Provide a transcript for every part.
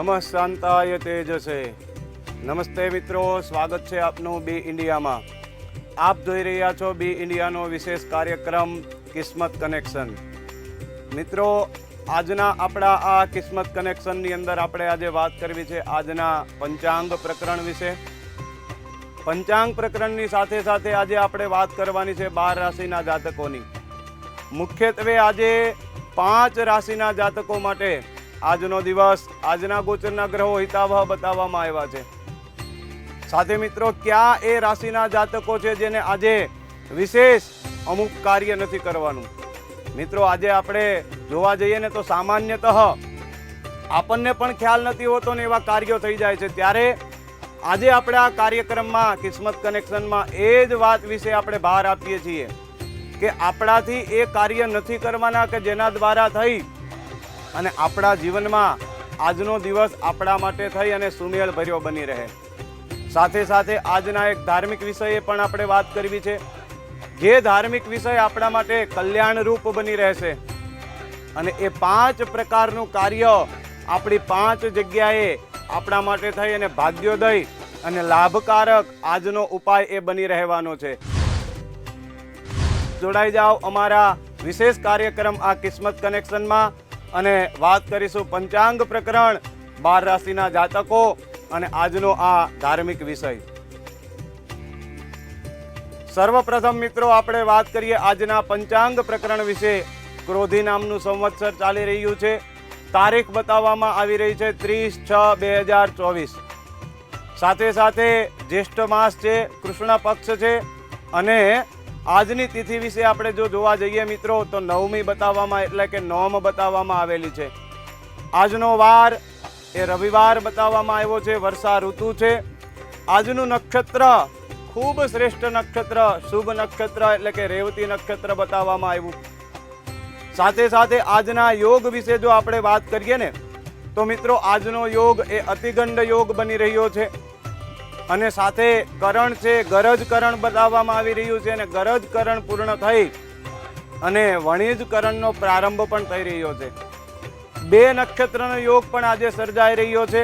નમઃ શાંતાય તેજસે. નમસ્તે મિત્રો, સ્વાગત છે આપનું બી ઇન્ડિયામાં. આપ જોઈ રહ્યા છો બી ઇન્ડિયાનો વિશેષ કાર્યક્રમ, કિસ્મત કનેક્શન. મિત્રો, આજના આપણા આ કિસ્મત કનેક્શનની અંદર આપણે આજે વાત કરવી છે આજના પંચાંગ પ્રકરણ વિશે. પંચાંગ પ્રકરણની સાથે સાથે આજે આપણે વાત કરવાની છે બાર રાશિના જાતકોની. મુખ્યત્વે આજે પાંચ રાશિના જાતકો માટે આજનો દિવસ, આજના ગોચરના ગ્રહો હિતાવહ બતાવવામાં આવ્યા છે. સાથે મિત્રો, ક્યાં એ રાશિના જાતકો છે જેને આજે વિશેષ અમુક કાર્ય નથી કરવાનું? મિત્રો, આજે આપણે જોવા જઈએ ને તો સામાન્યતઃ આપણને પણ ખ્યાલ નથી હોતો ને એવા કાર્યો થઈ જાય છે. ત્યારે આજે આપણે આ કાર્યક્રમમાં, કિસ્મત કનેક્શનમાં એ જ વાત વિશે આપણે ભાર આપીએ છીએ કે આપણાથી એ કાર્ય નથી કરવાના કે જેના દ્વારા થઈ અને આપણા જીવનમાં આજનો દિવસ આપણા માટે થઈ અને સુમેળ ભર્યો બની રહે. સાથે સાથે આજના એક ધાર્મિક વિષયે પણ આપણે વાત કરવી છે. જે ધાર્મિક વિષય આપણા માટે કલ્યાણરૂપ બની રહેશે. અને એ પાંચ પ્રકારનું કાર્ય આપણી પાંચ જગ્યાએ આપણા માટે થઈ અને ભાગ્યોદય અને લાભકારક આજનો ઉપાય એ બની રહેવાનો છે. જોડાઈ જાઓ અમારા વિશેષ કાર્યક્રમ આ કિસ્મત કનેક્શનમાં. અને વાત કરીશું પંચાંગ પ્રકરણ બાર રાશિના જાતકો અને આજનો આ ધાર્મિક વિષય. સર્વપ્રથમ મિત્રો આપણે વાત કરીએ આજના પંચાંગ પ્રકરણ વિશે. ક્રોધી નામનું સંવત્સર ચાલી રહ્યું છે. તારીખ બતાવવામાં આવી રહી છે ત્રીસ છ બે હજાર ચોવીસ. સાથે સાથે જ્યેષ્ઠ માસ છે, કૃષ્ણ પક્ષ છે અને આજની તિથિ વિશે આપણે જો જોવા જઈએ મિત્રો, તો નવમી બતાવવામાં એટલે કે નોમ બતાવવામાં આવેલી છે. આજનો વાર એ રવિવાર બતાવવામાં આવ્યો છે, વર્ષા ઋતુ છે. આજનું નક્ષત્ર ખૂબ શ્રેષ્ઠ નક્ષત્ર, શુભ નક્ષત્ર એટલે કે રેવતી નક્ષત્ર બતાવવામાં આવ્યું. સાથે સાથે આજના યોગ વિશે જો આપણે વાત કરીએ ને, તો મિત્રો, આજનો યોગ એ અતિગંડ યોગ બની રહ્યો છે. અને સાથે કરણ છે, ગરજ કરણ બતાવવામાં આવી રહ્યું છે અને ગરજ કરણ પૂર્ણ થઈ અને વણિજ કરણનો પ્રારંભ પણ થઈ રહ્યો છે. બે નક્ષત્રનો યોગ પણ આજે સર્જાઈ રહ્યો છે.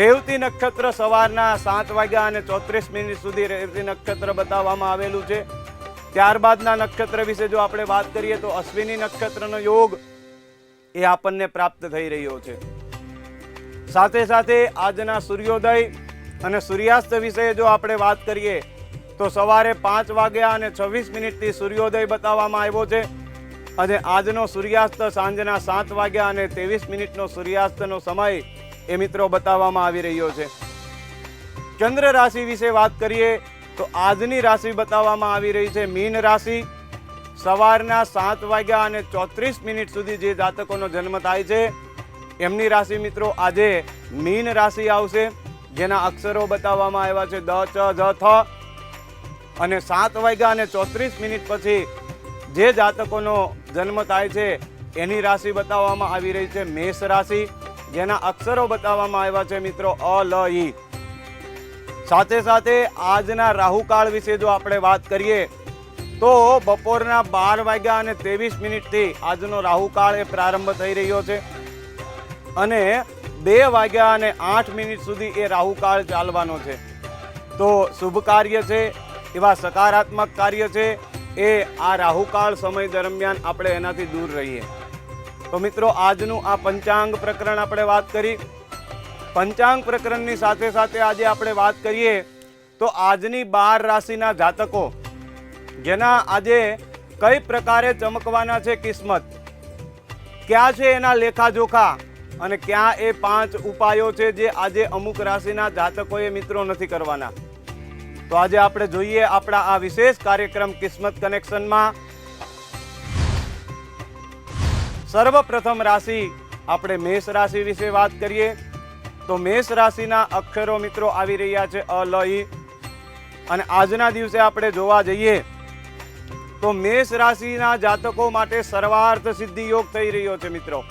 રેવતી નક્ષત્ર સવારના સાત વાગ્યા અને ચોત્રીસ મિનિટ સુધી રેવતી નક્ષત્ર બતાવવામાં આવેલું છે. ત્યારબાદના નક્ષત્ર વિશે જો આપણે વાત કરીએ તો અશ્વિની નક્ષત્રનો યોગ એ આપણને પ્રાપ્ત થઈ રહ્યો છે. સાથે સાથે આજના સૂર્યોદય અને સૂર્યાસ્ત વિશે જો આપણે વાત કરીએ, તો સવારે પાંચ વાગ્યા અને છવ્વીસ મિનિટથી સૂર્યોદય બતાવવામાં આવ્યો છે. અને આજનો સૂર્યાસ્ત સાંજના સાત વાગ્યા અને ત્રેવીસ મિનિટનો સૂર્યાસ્તનો સમય એ મિત્રો બતાવવામાં આવી રહ્યો છે. ચંદ્ર રાશિ વિશે વાત કરીએ, તો આજની રાશિ બતાવવામાં આવી રહી છે મીન રાશિ. સવારના સાત વાગ્યા અને ચોત્રીસ મિનિટ સુધી જે જાતકોનો જન્મ થાય છે, એમની રાશિ મિત્રો આજે મીન રાશિ આવશે. જેના અક્ષરો બતાવવામાં આવ્યા છે દ, ચ, જ, થ. અને સાત વાગ્યા અને ચોત્રીસ મિનિટ પછી જે જાતકોનો જન્મ થાય છે, એની રાશિ બતાવવામાં આવી રહી છે મેષ રાશિ. જેના અક્ષરો બતાવવામાં આવ્યા છે મિત્રો અ, લ, ઈ. સાથે સાથે આજના રાહુકાળ વિશે જો આપણે વાત કરીએ, તો બપોરના બાર વાગ્યા અને ત્રેવીસ મિનિટથી આજનો રાહુકાળ એ પ્રારંભ થઈ રહ્યો છે. અને બે વાગ્યા અને આઠ મિનિટ સુધી એ રાહુકાળ ચાલવાનો છે. તો શુભ કાર્ય છે, એવા સકારાત્મક કાર્ય છે, એ આ રાહુકાળ સમય દરમિયાન આપણે એનાથી દૂર રહીએ. તો મિત્રો, આજનું આ પંચાંગ પ્રકરણ આપણે વાત કરી. પંચાંગ પ્રકરણની સાથે સાથે આજે આપણે વાત કરીએ તો આજની બાર રાશિના જાતકો, જેના આજે કઈ પ્રકારે ચમકવાના છે કિસ્મત? ક્યાં છે એના લેખાજોખા? અને ક્યાં એ પાંચ ઉપાયો છે જે આજે અમુક રાશિના જાતકોએ મિત્રો નથી કરવાના. તો આજે આપણે જોઈએ આપણા આ વિશેષ કાર્યક્રમ કિસ્મત કનેક્શનમાં. સર્વપ્રથમ રાશિ આપણે મેષ રાશિ વિશે વાત કરીએ. તો મેષ રાશિના અક્ષરો મિત્રો આવી રહ્યા છે અ, લ અને આજના દિવસે આપણે જોવા જઈએ તો મેષ રાશિના જાતકો માટે સર્વાર્થ સિદ્ધિ યોગ થઈ રહ્યો છે મિત્રો.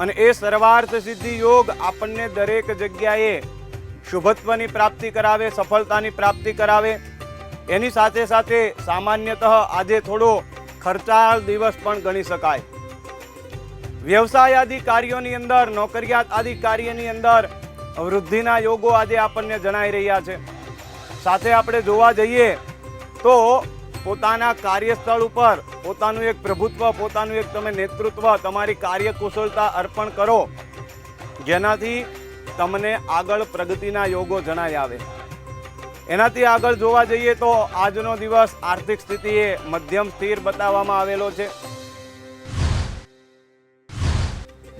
અને એ સર્વાર્થ સિદ્ધિ યોગ આપણને દરેક જગ્યાએ શુભત્વની પ્રાપ્તિ કરાવે, સફળતાની પ્રાપ્તિ કરાવે. એની સાથે સાથે સામાન્યતઃ આજે થોડો ખર્ચાળ દિવસ પણ ગણી શકાય. વ્યવસાય આદિ કાર્યોની અંદર, નોકરિયાત આદિ કાર્યની અંદર વૃદ્ધિના યોગો આજે આપણને જણાઈ રહ્યા છે. સાથે આપણે જોવા જઈએ તો પોતાના કાર્યસ્થળ ઉપર પોતાનું એક પ્રભુત્વ, પોતાનું એક તમે નેતૃત્વ, તમારી કાર્યકુશળતા અર્પણ કરો. જેનાથી તમને આગળ પ્રગતિના યોગો જણાઈ આવે. એનાથી આગળ જોવા જઈએ તો આજનો દિવસ આર્થિક સ્થિતિએ મધ્યમ સ્થિર બતાવવામાં આવેલો છે.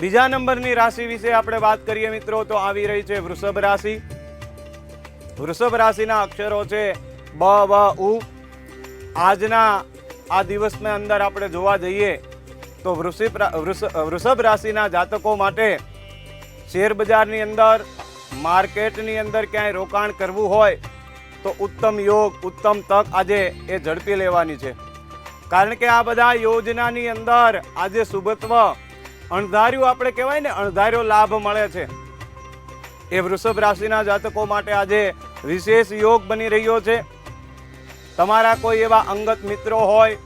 બીજા નંબરની રાશિ વિશે આપણે વાત કરીએ મિત્રો, તો આવી રહી છે વૃષભ રાશિ. વૃષભ રાશિના અક્ષરો છે બ, વ, ઉ. આજના આ દિવસના અંદર આપણે જોવા જઈએ તો વૃષિભ વૃષ- વૃષભ રાશિના જાતકો માટે શેર બજારની અંદર, માર્કેટની અંદર ક્યાંય રોકાણ કરવું હોય તો ઉત્તમ યોગ, ઉત્તમ તક આજે એ ઝડપી લેવાની છે. કારણ કે આ બધા યોજનાની અંદર આજે શુભત્વ, અણધાર્યું આપણે કહેવાય ને, અણધાર્યો લાભ મળે છે. એ વૃષભ રાશિના જાતકો માટે આજે વિશેષ યોગ બની રહ્યો છે. તમારા કોઈ એવા અંગત મિત્રો હોય,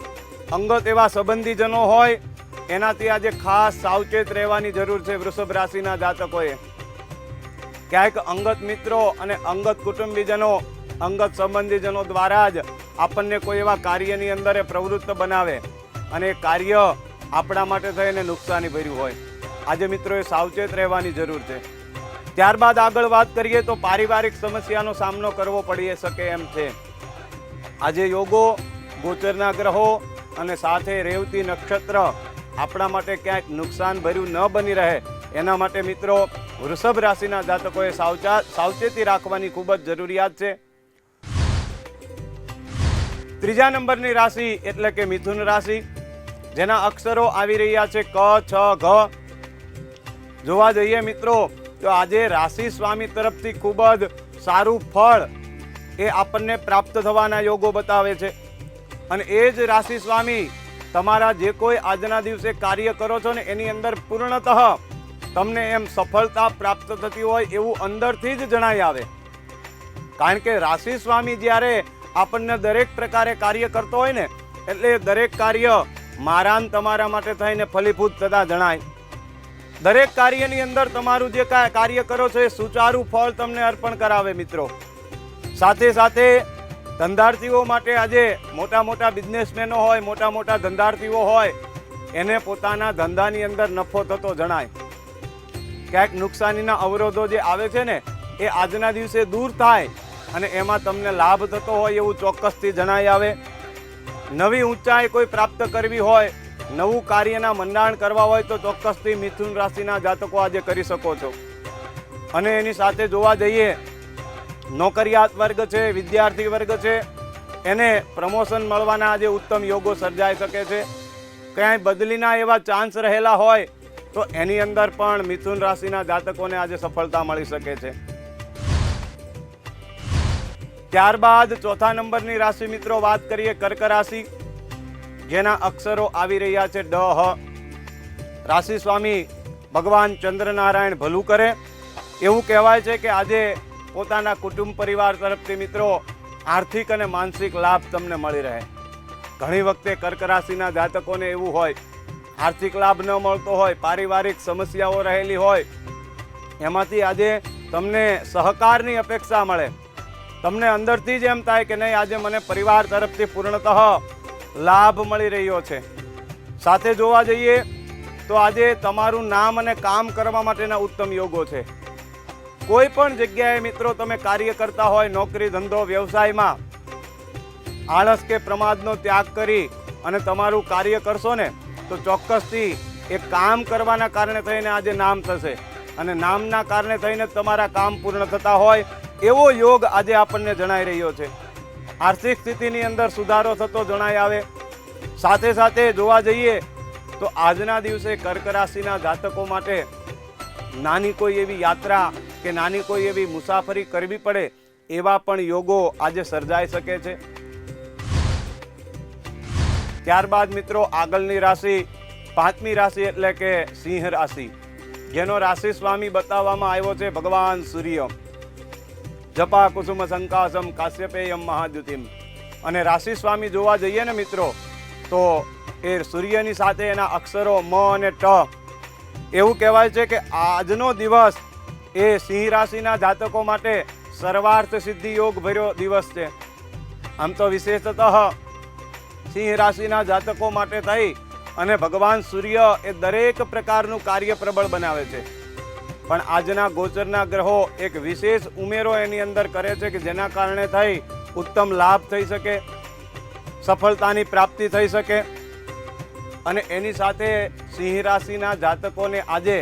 અંગત એવા સંબંધીજનો હોય, એનાથી આજે ખાસ સાવચેત રહેવાની જરૂર છે વૃષભ રાશિના જાતકોએ. ક્યાંક અંગત મિત્રો અને અંગત કુટુંબીજનો, અંગત સંબંધીજનો દ્વારા જ આપણને કોઈ એવા કાર્યની અંદર એ પ્રવૃત્ત બનાવે અને એ કાર્ય આપણા માટે થઈને નુકસાની ભર્યું હોય. આજે મિત્રોએ સાવચેત રહેવાની જરૂર છે. ત્યારબાદ આગળ વાત કરીએ તો પારિવારિક સમસ્યાનો સામનો કરવો પડી શકે એમ છે. આજે યોગો, ગોચરના ગ્રહો અને સાથે રેવતી નક્ષત્ર આપણા માટે ક્યાંક નુકસાન ભર્યું ન બની રહે. એના માટે મિત્રો, વૃષભ રાશિના જાતકોએ સાવચા, સાવચેતી રાખવાની ખૂબ જ જરૂરિયાત છે. ત્રીજા નંબરની રાશિ એટલે કે મિથુન રાશિ, જેના અક્ષરો આવી રહ્યા છે ક, છ, ઘ. જોવા જઈએ મિત્રો, તો આજે રાશિ સ્વામી તરફથી ખૂબ જ સારું ફળ એ આપણને પ્રાપ્ત થવાના યોગો બતાવે છે. અને એ જ રાશિ સ્વામી, તમારા જે કોઈ આજના દિવસે કાર્ય કરો છો ને એની અંદર પૂર્ણતઃ તમને એમ સફળતા પ્રાપ્ત થતી હોય એવું અંદરથી જ જણાઈ આવે. કારણ કે રાશિ સ્વામી જ્યારે આપણને દરેક પ્રકારે કાર્ય કરતો હોય ને, એટલે દરેક કાર્ય મારા તમારા માટે થઈને ફલીભૂત થતા જણાય. દરેક કાર્યની અંદર તમારું જે કાર્ય કરો છો એ સુચારું ફળ તમને અર્પણ કરાવે મિત્રો. સાથે સાથે ધંધાર્થીઓ માટે આજે મોટા મોટા બિઝનેસમેનો હોય, મોટા મોટા ધંધાર્થીઓ હોય, એને પોતાના ધંધાની અંદર નફો થતો જણાય. ક્યાંક નુકસાનીના અવરોધો જે આવે છે ને, એ આજના દિવસે દૂર થાય અને એમાં તમને લાભ થતો હોય એવું ચોક્કસથી જણાઈ આવે. નવી ઊંચાઈ કોઈ પ્રાપ્ત કરવી હોય, નવું કાર્યના મંડાણ કરવા હોય તો ચોક્કસથી મિથુન રાશિના જાતકો આજે કરી શકો છો. અને એની સાથે જોવા જઈએ નોકરિયાત વર્ગ છે, વિદ્યાર્થી વર્ગ છે, એને પ્રમોશન મળવાના આજે ઉત્તમ યોગો સર્જાઈ શકે છે. ક્યાંય બદલીના એવા ચાન્સ રહેલા હોય, તો એની અંદર પણ મિથુન રાશિના જાતકોને આજે સફળતા મળી શકે છે. ત્યારબાદ ચોથા નંબરની રાશિ મિત્રો વાત કરીએ કર્ક રાશિ. જેના અક્ષરો આવી રહ્યા છે ડ, હ. રાશિ સ્વામી ભગવાન ચંદ્રનારાયણ ભલું કરે એવું કહેવાય છે કે આજે પોતાના કુટુંબ પરિવાર તરફથી મિત્રો, આર્થિક અને માનસિક લાભ તમને મળી રહે. ઘણી વખતે કર્ક રાશિના જાતકોને એવું હોય, આર્થિક લાભ ન મળતો હોય, પારિવારિક સમસ્યાઓ રહેલી હોય, એમાંથી આજે તમને સહકારની અપેક્ષા મળે. તમને અંદરથી જ એમ થાય કે નહીં, આજે મને પરિવાર તરફથી પૂર્ણતઃ લાભ મળી રહ્યો છે. સાથે જોવા જઈએ, તો આજે તમારું નામ અને કામ કરવા માટેના ઉત્તમ યોગો છે. કોઈ પણ જગ્યાએ મિત્રો તમે કાર્ય કરતા હોય, નોકરી, ધંધો, વ્યવસાયમાં, આળસ કે પ્રમાદનો ત્યાગ કરી અને તમારું કાર્ય કરશો ને, તો ચોક્કસથી એ કામ કરવાના કારણે થઈને આજે નામ થશે. અને નામના કારણે થઈને તમારા કામ પૂર્ણ થતા હોય, એવો યોગ આજે આપણને જણાઈ રહ્યો છે. આર્થિક સ્થિતિની અંદર સુધારો થતો જણાઈ આવે. સાથે સાથે જોવા જઈએ, તો આજના દિવસે કર્ક રાશિના જાતકો માટે નાની કોઈ એવી યાત્રા કે નાની કોઈ એવી મુસાફરી કરવી પડે, એવા પણ યોગો આજે સર્જાઈ શકે છે. ત્યારબાદ મિત્રો, આગળની રાશિ પાંચમી રાશિ એટલે કે સિંહ રાશિ. જેનો રાશિ સ્વામી બતાવવામાં આવ્યો છે, ભગવાન સૂર્ય. જપા કુસુમ શંકાસમ કાશ્યપેયમ મહાદ્યુતિમ. અને રાશિ સ્વામી જોવા જઈએ ને મિત્રો, તો એ સૂર્યની સાથે એના અક્ષરો મ અને ટ. એવું કહેવાય છે કે આજનો દિવસ એ સિંહ રાશિના જાતકો માટે સર્વાર્થ સિદ્ધિ યોગ ભર્યો દિવસ છે. આમ તો વિશેષતઃ સિંહ રાશિના જાતકો માટે થઈ અને ભગવાન સૂર્ય એ દરેક પ્રકારનું કાર્ય પ્રબળ બનાવે છે. પણ આજના ગોચરના ગ્રહો એક વિશેષ ઉમેરો એની અંદર કરે છે કે જેના કારણે થઈ ઉત્તમ લાભ થઈ શકે, સફળતાની પ્રાપ્તિ થઈ શકે અને એની સાથે સિંહ રાશિના જાતકોને આજે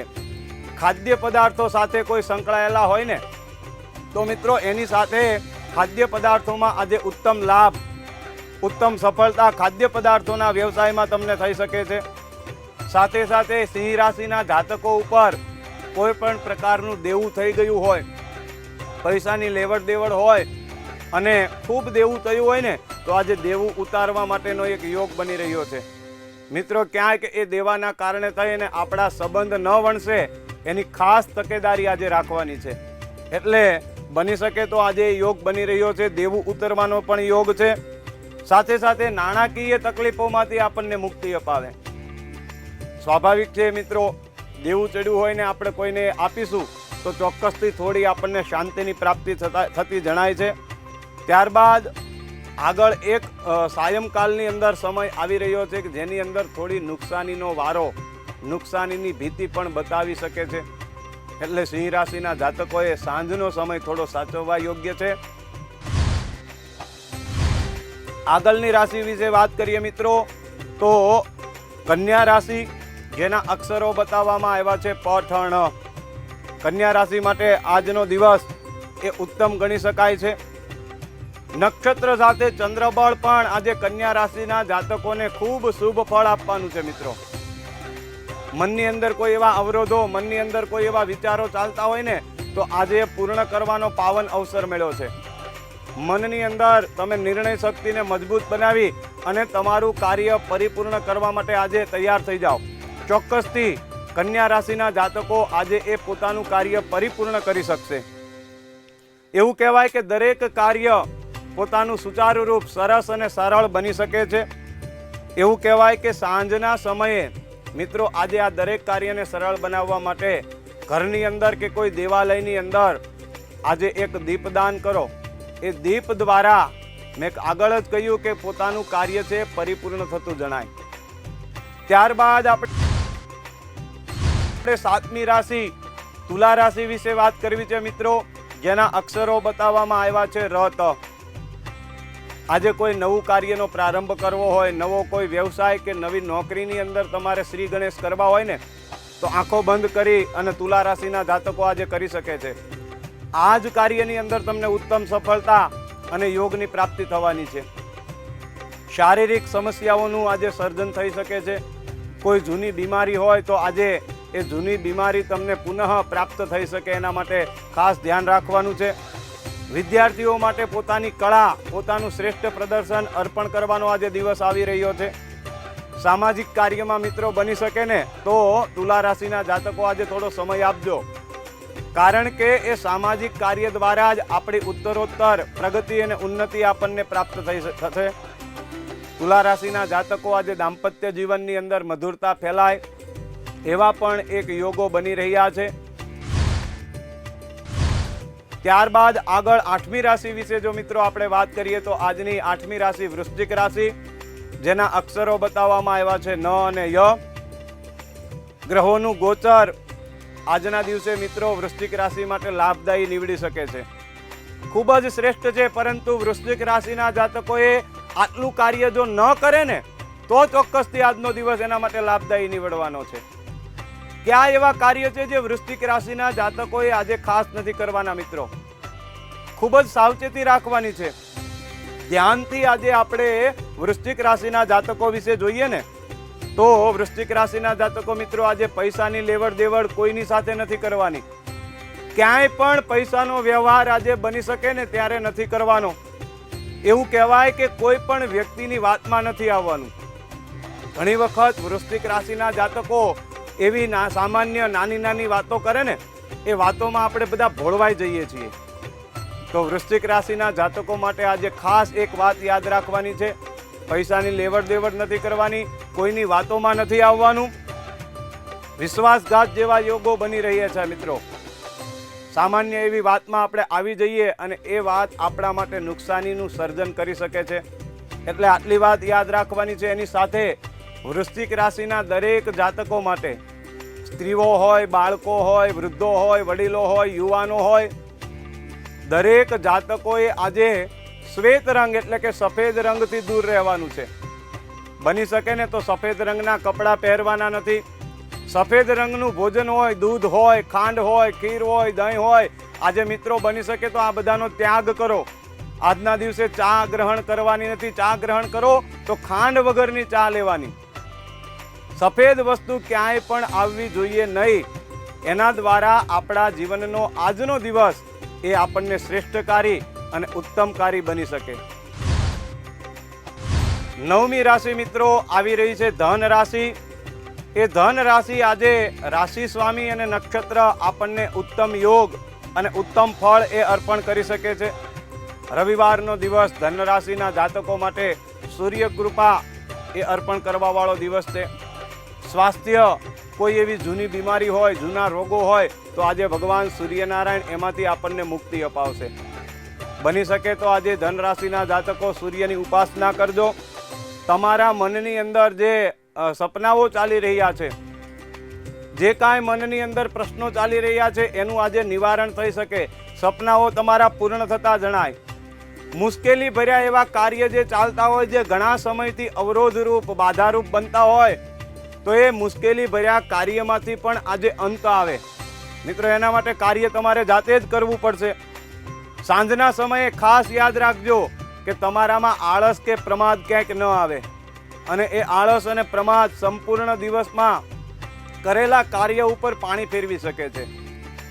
ખાદ્ય પદાર્થો સાથે કોઈ સંકળાયેલા હોય ને, તો મિત્રો એની સાથે ખાદ્ય પદાર્થોમાં આજે ઉત્તમ લાભ, ઉત્તમ સફળતા ખાદ્ય પદાર્થોના વ્યવસાયમાં તમને થઈ શકે છે. સાથે સાથે સિંહ રાશિના જાતકો ઉપર કોઈ પણ પ્રકારનું દેવું થઈ ગયું હોય, પૈસાની લેવડ દેવડ હોય અને ખૂબ દેવું થયું હોય ને, તો આજે દેવું ઉતારવા માટેનો એક યોગ બની રહ્યો છે. મિત્રો ક્યાંક એ દેવાના કારણે થઈને આપણા સંબંધ ન વણશે એની ખાસ તકેદારી આજે રાખવાની છે. એટલે બની શકે તો આજે યોગ બની રહ્યો છે, દેવું ઉતરવાનો પણ યોગ છે. સાથે સાથે નાણાકીય તકલીફોમાંથી આપણને મુક્તિ અપાવે. સ્વાભાવિક છે મિત્રો, દેવું ચડ્યું હોય ને આપણે કોઈને આપીશું, તો ચોક્કસથી થોડી આપણને શાંતિની પ્રાપ્તિ થતા થતી જણાય છે. ત્યારબાદ આગળ એક સાયંકાલની અંદર સમય આવી રહ્યો છે કે જેની અંદર થોડી નુકસાનીનો વારો નુકસાનીની ભીતિ પણ બતાવી શકે છે. એટલે સિંહ રાશિના જાતકોએ સાંજનો સમય થોડો સાચવવા યોગ્ય છે. આગળની રાશિ વિશે વાત કરીએ મિત્રો, તો કન્યા રાશિ, જેના અક્ષરો બતાવવામાં આવ્યા છે પઠણ. કન્યા રાશિ માટે આજનો દિવસ એ ઉત્તમ ગણી શકાય છે. નક્ષત્ર સાથે ચંદ્રબળ પણ આજે કન્યા રાશિના જાતકોને ખૂબ શુભ ફળ આપવાનું છે મિત્રો. મનની અંદર કોઈ એવા અવરોધો, મનની અંદર કોઈ એવા વિચારો ચાલતા હોય ને, તો આજે પૂર્ણ કરવાનો પાવન અવસર મળ્યો છે. મનની અંદર તમે નિર્ણય શક્તિને મજબૂત બનાવી અને તમારું કાર્ય પરિપૂર્ણ કરવા માટે આજે તૈયાર થઈ જાઓ. ચોક્કસથી કન્યા રાશિના જાતકો આજે એ પોતાનું કાર્ય પરિપૂર્ણ કરી શકશે. એવું કહેવાય કે દરેક કાર્ય પોતાનું સુચારુ રૂપ સરસ અને સરળ બની શકે છે. એવું કહેવાય કે સાંજના સમયે મિત્રો, આજે આ દરેક કાર્યને સરળ બનાવવા માટે ઘરની અંદર કે કોઈ દેવાલયની અંદર આજે એક દીપદાન કરો. એ દીપ દ્વારા મેં આગળ જ કહ્યું કે પોતાનું કાર્ય છે પરિપૂર્ણ થતું જણાય. ત્યારબાદ આપણે આપણે સાતમી રાશિ, તુલા રાશિ વિશે વાત કરવી છે મિત્રો. જેના અક્ષરો બતાવવામાં આવ્યા છે રત આજે કોઈ નવું કાર્યનો પ્રારંભ કરવો હોય, નવો કોઈ વ્યવસાય કે નવી નોકરીની અંદર તમારે શ્રી ગણેશ કરવા હોય ને, તો આંખો બંધ કરી અને તુલા રાશિના જાતકો આજે કરી શકે છે. આ જ કાર્યની અંદર તમને ઉત્તમ સફળતા અને યોગની પ્રાપ્તિ થવાની છે. શારીરિક સમસ્યાઓનું આજે સર્જન થઈ શકે છે. કોઈ જૂની બીમારી હોય તો આજે એ જૂની બીમારી તમને પુનઃ પ્રાપ્ત થઈ શકે એના માટે ખાસ ધ્યાન રાખવાનું છે. વિદ્યાર્થીઓ માટે પોતાની કળા, પોતાનું શ્રેષ્ઠ પ્રદર્શન અર્પણ કરવાનો આજે દિવસ આવી રહ્યો છે. સામાજિક કાર્યમાં મિત્રો બની શકે ને તો તુલા રાશિના જાતકો આજે થોડો સમય આપજો. કારણ કે એ સામાજિક કાર્ય દ્વારા જ આપણી ઉત્તરોત્તર, પ્રગતિ અને ઉન્નતિ આપણને પ્રાપ્ત થઈ થશે. તુલા રાશિના જાતકો આજે દાંપત્ય જીવનની અંદર મધુરતા ફેલાય, એવા પણ એક યોગો બની રહ્યા છે. ત્યારબાદ આગળ આઠમી રાશિ વિશે જો મિત્રો આપણે વાત કરીએ તો આજની આઠમી રાશિ વૃશ્ચિક રાશિ, જેના અક્ષરો બતાવવામાં આવ્યા છે ન અને ય. ગ્રહોનું ગોચર આજના દિવસે મિત્રો વૃશ્ચિક રાશિ માટે લાભદાયી નીવડી શકે છે. ખૂબ જ શ્રેષ્ઠ છે, પરંતુ વૃશ્ચિક રાશિના જાતકોએ આટલું કાર્ય જો ન કરે ને, તો ચોક્કસથી આજનો દિવસ એના માટે લાભદાયી નીવડવાનો છે. ક્યાં એવા કાર્ય છે જે વૃશ્ચિક રાશિના જાતકોએ આજે ખાસ નથી કરવાના મિત્રો ખૂબ જ સાવચેતી રાખવાની છે ધ્યાનથી આજે આપણે વૃશ્ચિક રાશિના જાતકો વિશે જોઈએ ને તો વૃશ્ચિક રાશિના જાતકો મિત્રો આજે પૈસાની લેવડ દેવડ કોઈની સાથે નથી કરવાની ક્યાંય પણ પૈસાનો વ્યવહાર આજે બની શકે ને ત્યારે નથી કરવાનો એવું કહેવાય કે કોઈ પણ વ્યક્તિની વાતમાં નથી આવવાનું. ઘણી વખત વૃશ્ચિક રાશિના જાતકો એવી ના સામાન્ય નાની નાની વાતો કરે ને, એ વાતોમાં આપણે બધા ભોળવાઈ જઈએ છીએ. તો વૃશ્ચિક રાશિના જાતકો માટે આજે ખાસ એક વાત યાદ રાખવાની છે. પૈસાની લેવડ દેવડ નથી કરવાની, કોઈની વાતોમાં નથી આવવાનું. વિશ્વાસઘાત જેવા યોગો બની રહ્યા છે મિત્રો. સામાન્ય એવી વાતમાં આપણે આવી જઈએ અને એ વાત આપણા માટે નુકસાનીનું સર્જન કરી શકે છે. એટલે આટલી વાત યાદ રાખવાની છે એની સાથે વૃશ્ચિક રાશિના દરેક જાતકો માટે સ્ત્રીઓ હોય, બાળકો હોય, વૃદ્ધો હોય, વડીલો હોય, યુવાનો હોય, દરેક જાતકોએ આજે શ્વેત રંગ એટલે કે સફેદ રંગથી દૂર રહેવાનું છે. બની શકે ને તો સફેદ રંગના કપડાં પહેરવાના નથી. સફેદ રંગનું ભોજન હોય, દૂધ હોય, ખાંડ હોય, ખીર હોય, દહીં હોય, આજે મિત્રો બની શકે તો આ બધાનો ત્યાગ કરો. આજના દિવસે ચા ગ્રહણ કરવાની નથી. ચા ગ્રહણ કરો તો ખાંડ વગરની ચા લેવાની. સફેદ વસ્તુ ક્યાંય પણ આવવી જોઈએ નહીં. એના દ્વારા આપણા જીવનનો આજનો દિવસ એ આપણને શ્રેષ્ઠકારી અને ઉત્તમકારી બની શકે. નવમી રાશિ મિત્રો આવી રહી છે ધન રાશિ. એ ધન રાશિ આજે રાશિ સ્વામી અને નક્ષત્ર આપણને ઉત્તમ યોગ અને ઉત્તમ ફળ એ અર્પણ કરી શકે છે. રવિવારનો દિવસ ધન રાશિના જાતકો માટે સૂર્ય કૃપા એ અર્પણ કરવાવાળો દિવસ છે. સ્વાસ્થ્ય, કોઈ એવી જૂની બીમારી હોય, જૂના રોગો હોય, તો આજે ભગવાન સૂર્યનારાયણ એમાંથી આપણને મુક્તિ અપાવશે. બની શકે તો આજે ધન રાશિના જાતકો સૂર્યની ઉપાસના કરજો. તમારા મનની અંદર જે સપનાઓ ચાલી રહ્યા છે, જે કાંઈ મનની અંદર પ્રશ્નો ચાલી રહ્યા છે, એનું આજે નિવારણ થઈ શકે. સપનાઓ તમારા પૂર્ણ થતા જણાય. મુશ્કેલી ભર્યા એવા કાર્ય જે ચાલતા હોય, જે ઘણા સમયથી અવરોધરૂપ, બાધારૂપ બનતા હોય તો એ મુશ્કેલી ભર્યા કાર્યમાંથી પણ આજે અંત આવે. મિત્રો, એના માટે કાર્ય તમારે જાતે જ કરવું પડશે. સાંજના સમયે ખાસ યાદ રાખજો કે તમારામાં આળસ કે પ્રમાદ ક્યાંક ન આવે. અને એ આળસ અને પ્રમાદ સંપૂર્ણ દિવસમાં કરેલા કાર્ય ઉપર પાણી ફેરવી શકે છે.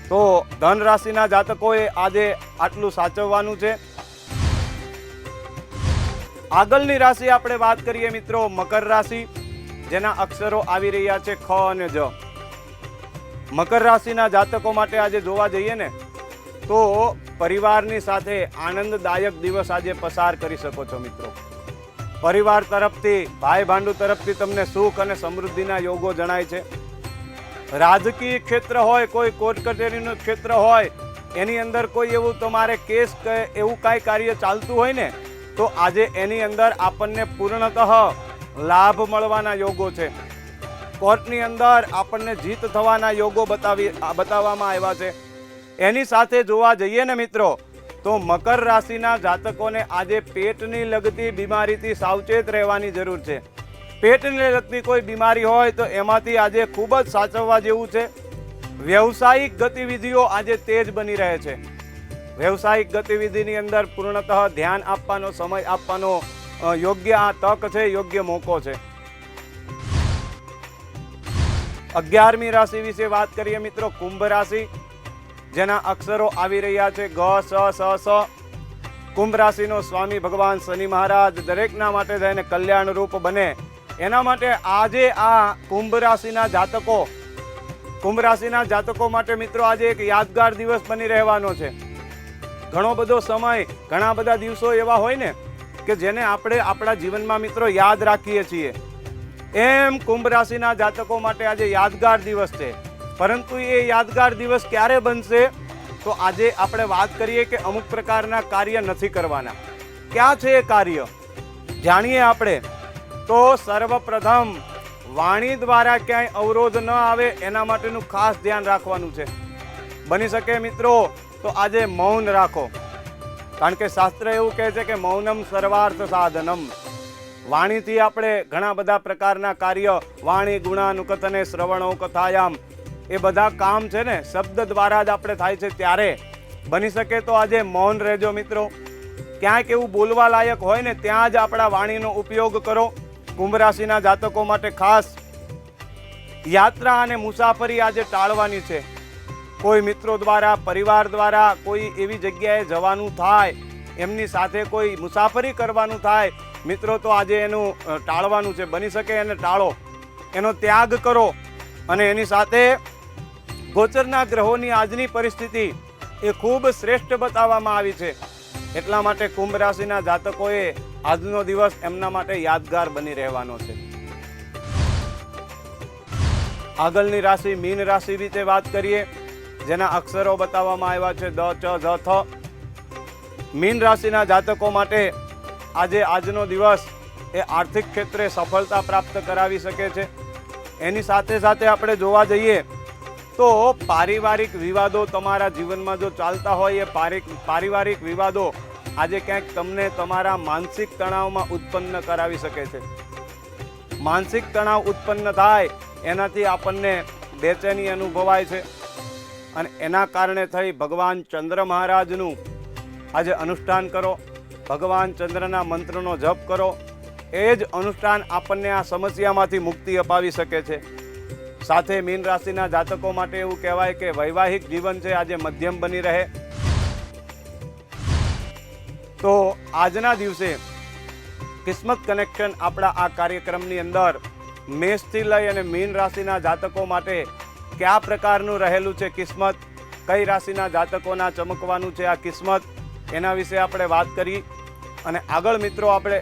તો ધન રાશિના જાતકોએ આજે આટલું સાચવવાનું છે. આગળની રાશિ આપણે વાત કરીએ મિત્રો, મકર રાશિ. જેના અક્ષરો આવી રહ્યા છે ખ અને જ. મકર રાશિના જાતકો માટે આજે જોવા જઈએ ને, તો પરિવારની સાથે આનંદદાયક દિવસ આજે પસાર કરી શકો છો મિત્રો. પરિવાર તરફથી ભાઈ ભાંડુ તરફથી તમને સુખ અને સમૃદ્ધિના યોગો જણાય છે. રાજકીય ક્ષેત્ર હોય, કોઈ કોર્ટ કચેરીનું ક્ષેત્ર હોય, એની અંદર કોઈ એવું તમારે કેસ કે એવું કાંઈ કાર્ય ચાલતું હોય ને, તો આજે એની અંદર આપણને પૂર્ણતઃ લાભ મળવાના યોગો છે. કોર્ટની અંદર આપણને જીત થવાના યોગો બતાવી, બતાવવામાં આવ્યા છે. એની સાથે જોવા જઈએ ને મિત્રો, તો મકર રાશિના જાતકોને આજે પેટની લગતી બીમારીથી સાવચેત રહેવાની જરૂર છે. પેટને લગતી કોઈ બીમારી હોય તો એમાંથી આજે ખૂબ જ સાચવવા જેવું છે. વ્યવસાયિક ગતિવિધિઓ આજે તેજ બની રહે છે. વ્યવસાયિક ગતિવિધિની અંદર પૂર્ણતઃ ધ્યાન આપવાનો, સમય આપવાનો યોગ્ય આ તક છે, યોગ્ય મોકો છે. અગિયારમી રાશિ વિશે વાત કરીએ મિત્રો, કુંભ રાશિ. જેના અક્ષરો આવી રહ્યા છે, ગ, સ સ સ. કુંભ રાશિનો સ્વામી ભગવાન શનિ મહારાજ દરેકના માટે થઈને કલ્યાણરૂપ બને. એના માટે આજે આ કુંભ રાશિના જાતકો, કુંભ રાશિના જાતકો માટે મિત્રો આજે એક યાદગાર દિવસ બની રહેવાનો છે. ઘણો બધો સમય, ઘણા બધા દિવસો એવા હોય ને કે જેને આપણે આપણા જીવનમાં મિત્રો યાદ રાખીએ છીએ. એમ કુંભ રાશિના જાતકો માટે આજે યાદગાર દિવસ છે. પરંતુ એ યાદગાર દિવસ ક્યારે બનશે? તો આજે આપણે વાત કરીએ કે અમુક પ્રકારના કાર્ય નથી કરવાના. ક્યાં છે એ કાર્ય? જાણીએ આપણે. તો સર્વપ્રથમ, વાણી દ્વારા ક્યાંય અવરોધ ન આવે એના માટેનું ખાસ ધ્યાન રાખવાનું છે. બની શકે મિત્રો, તો આજે મૌન રાખો. કારણ કે શાસ્ત્ર એવું કહે છે કે મૌનમ સર્વાર્થ સાધનમ. વાણીથી આપણે ઘણા બધા પ્રકારના કાર્ય, વાણી, ગુણાનુકથને, શ્રવણો, કથાયામ, એ બધા કામ છે ને, શબ્દ દ્વારા જ આપણે થાય છે ત્યારે. બની શકે તો આજે મૌન રહેજો મિત્રો. ક્યાંક એવું બોલવા લાયક હોય ને, ત્યાં જ આપણા વાણીનો ઉપયોગ કરો. કુંભ રાશિના જાતકો માટે ખાસ યાત્રા અને મુસાફરી આજે ટાળવાની છે. કોઈ મિત્રો દ્વારા, પરિવાર દ્વારા કોઈ એવી જગ્યાએ જવાનું થાય, એમની સાથે કોઈ મુસાફરી કરવાનું થાય, મિત્રો તો આજે એનું ટાળવાનું છે. બની શકે એને ટાળો. એનો ત્યાગ કરો. અને એની સાથે ગોચરના ગ્રહોની આજની પરિસ્થિતિ એ ખૂબ શ્રેષ્ઠ બતાવવામાં આવી છે. એટલા માટે કુંભ રાશિના જાતકોએ આજનો દિવસ એમના માટે યાદગાર બની રહેવાનો છે. આગળની રાશિ મીન રાશિ વિશે વાત કરીએ. જેના અક્ષરો બતાવવામાં આવ્યા છે દ, ચ જ થ. મીન રાશિના જાતકો માટે આજે આજનો દિવસ એ આર્થિક ક્ષેત્રે સફળતા પ્રાપ્ત કરાવી શકે છે. એની સાથે સાથે આપણે જોવા જઈએ તો પારિવારિક વિવાદો તમારા જીવનમાં જો ચાલતા હોય એ પારિવારિક વિવાદો આજે ક્યાંક તમને તમારા માનસિક તણાવમાં ઉત્પન્ન કરાવી શકે છે. માનસિક તણાવ ઉત્પન્ન થાય એનાથી આપણને બેચેની અનુભવાય છે. અને એના કારણે થઈ ભગવાન ચંદ્ર મહારાજનું. આજે અનુષ્ઠાન કરો, ભગવાન ચંદ્રના મંત્રનો જપ કરો. એ જ અનુષ્ઠાન આપણને આ સમસ્યામાંથી મુક્તિ અપાવી શકે છે. સાથે મીન રાશિના જાતકો માટે એવું કહેવાય કે વૈવાહિક જીવન છે, આજે મધ્યમ બની રહે. તો આજના દિવસે કિસ્મત કનેક્શન આપણા આ કાર્યક્રમની અંદર મેષથી લઈ અને મીન રાશિના જાતકો માટે કયા પ્રકારનું રહેલું છે કિસ્મત? કઈ રાશિના જાતકોના ચમકવાનું છે આ કિસ્મત? એના વિશે આપણે વાત કરી. અને આગળ મિત્રો આપણે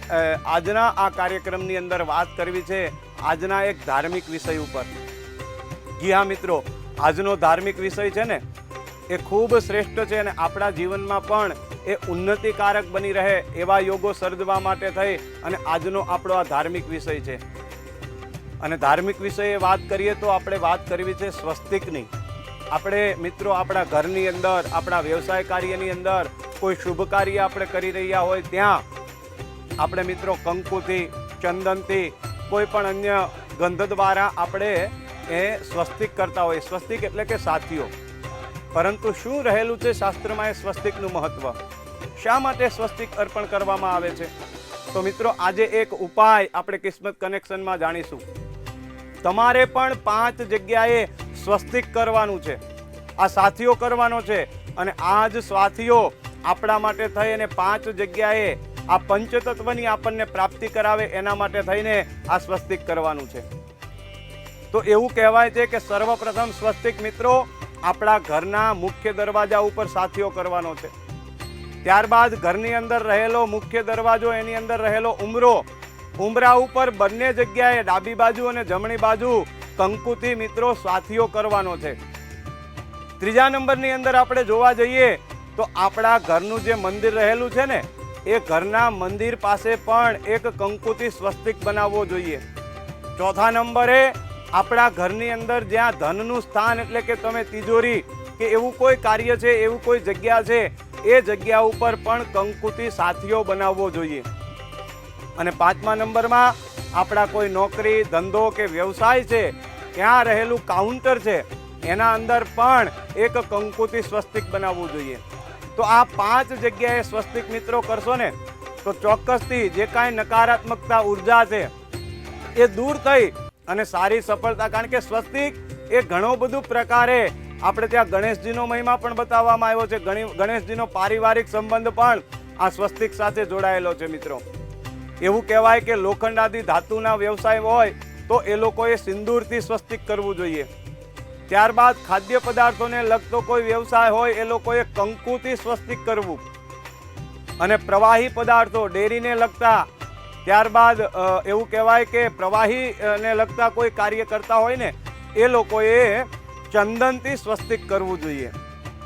આજના આ કાર્યક્રમની અંદર વાત કરવી છે આજના એક ધાર્મિક વિષય ઉપર. જી મિત્રો, આજનો ધાર્મિક વિષય છે ને, એ ખૂબ શ્રેષ્ઠ છે અને આપણા જીવનમાં પણ એ ઉન્નતિકારક બની રહે એવા યોગો સર્જવા માટે થઈ અને આજનો આપણો આ ધાર્મિક વિષય છે. અને ધાર્મિક વિષયે વાત કરીએ તો આપણે વાત કરવી છે સ્વસ્તિકની. આપણે મિત્રો આપણા ઘરની અંદર, આપણા વ્યવસાય કાર્યની અંદર કોઈ શુભ કાર્ય આપણે કરી રહ્યા હોય ત્યાં, આપણે મિત્રો કંકુથી, ચંદનથી, કોઈ પણ અન્ય ગંધ દ્વારા આપણે એ સ્વસ્તિક કરતા હોય સ્વસ્તિક એટલે કે સાથીઓ. પરંતુ શું રહેલું છે શાસ્ત્રમાં એ સ્વસ્તિકનું મહત્વ? શા માટે સ્વસ્તિક અર્પણ કરવામાં આવે છે? તો મિત્રો આજે એક ઉપાય આપણે કિસ્મત કનેક્શનમાં જાણીશું. તમારે પણ પાંચ જગ્યાએ સ્વસ્તિક કરવાનું છે. આ સાથીઓ કરવાનો છે અને આ જ સાથીઓ આપણા માટે થઈ અને પાંચ જગ્યાએ આ પંચતત્વની આપણને પ્રાપ્તિ કરાવે એના માટે થઈને આ સ્વસ્તિક કરવાનું છે. તો એવું કહેવાય છે કે સર્વપ્રથમ સ્વસ્તિક મિત્રો આપણા ઘરના મુખ્ય દરવાજા ઉપર સાથીઓ કરવાનો છે. ત્યારબાદ ઘરની અંદર રહેલો મુખ્ય દરવાજો એની અંદર રહેલો ઉમરો ઉમરા ઉપર બંને જગ્યાએ ડાબી બાજુ અને જમણી બાજુ કંકુથી મિત્રો સાથીઓ કરવાનો છે. ત્રીજા નંબરની અંદર આપણે જોવા જઈએ તો આપણા ઘરનું જે મંદિર રહેલું છે ને, એ ઘરના મંદિર પાસે પણ એક કંકુથી સ્વસ્તિક બનાવવો જોઈએ. ચોથા નંબરે આપણા ઘરની અંદર જ્યાં ધનનું સ્થાન એટલે કે તમે તિજોરી કે એવું કોઈ કાર્ય છે, એવું કોઈ જગ્યા છે, એ જગ્યા ઉપર પણ કંકુથી સાથીઓ બનાવવો જોઈએ. અને પાંચમા નંબરમાં આપણા કોઈ નોકરી, ધંધો કે વ્યવસાય છે, ત્યાં રહેલું કાઉન્ટર છે, એના અંદર પણ એક કંકુથી સ્વસ્તિક બનાવવું જોઈએ. તો આ પાંચ જગ્યાએ સ્વસ્તિક મિત્રો કરશો ને, તો ચોક્કસથી જે કાંઈ નકારાત્મકતા, ઊર્જા છે, એ દૂર થઈ અને સારી સફળતા, કારણ કે સ્વસ્તિક એ ઘણો બધું પ્રકારે આપણે ત્યાં ગણેશજીનો મહિમા પણ બતાવવામાં આવ્યો છે. ગણેશજીનો પારિવારિક સંબંધ પણ આ સ્વસ્તિક સાથે જોડાયેલો છે મિત્રો. એવું કહેવાય કે લોખંડ આદિ ધાતુના વ્યવસાય હોય તો એ લોકોએ સિંદૂરથી સ્વસ્તિક કરવું જોઈએ. ત્યારબાદ ખાદ્ય પદાર્થોને લગતો કોઈ વ્યવસાય હોય એ લોકોએ કંકુથી સ્વસ્તિક કરવું. અને પ્રવાહી પદાર્થો ડેરીને લગતા, ત્યારબાદ એવું કહેવાય કે પ્રવાહીને લગતા કોઈ કાર્ય કરતા હોય ને, એ લોકોએ ચંદનથી સ્વસ્તિક કરવું જોઈએ.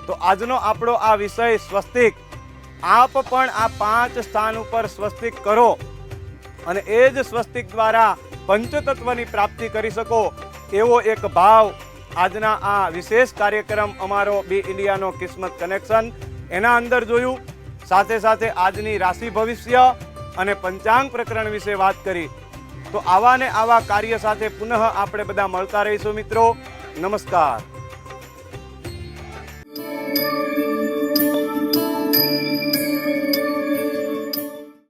તો આજનો આપણો આ વિષય સ્વસ્તિક. આપ પણ આ પાંચ સ્થાન ઉપર સ્વસ્તિક કરો. અને એ જ સ્વસ્તિક દ્વારા પંચતત્વની પ્રાપ્તિ કરી શકો એવો એક ભાવ આજના આ વિશેષ કાર્યક્રમ અમારો બી ઇન્ડિયાનો કિસ્મત કનેક્શન એના અંદર જોયું. સાથે સાથે આજની રાશિ ભવિષ્ય અને પંચાંગ પ્રકરણ વિશે વાત કરી. તો આવા ને આવા કાર્ય સાથે પુનઃ આપણે બધા મળતા રહીશું મિત્રો. નમસ્કાર.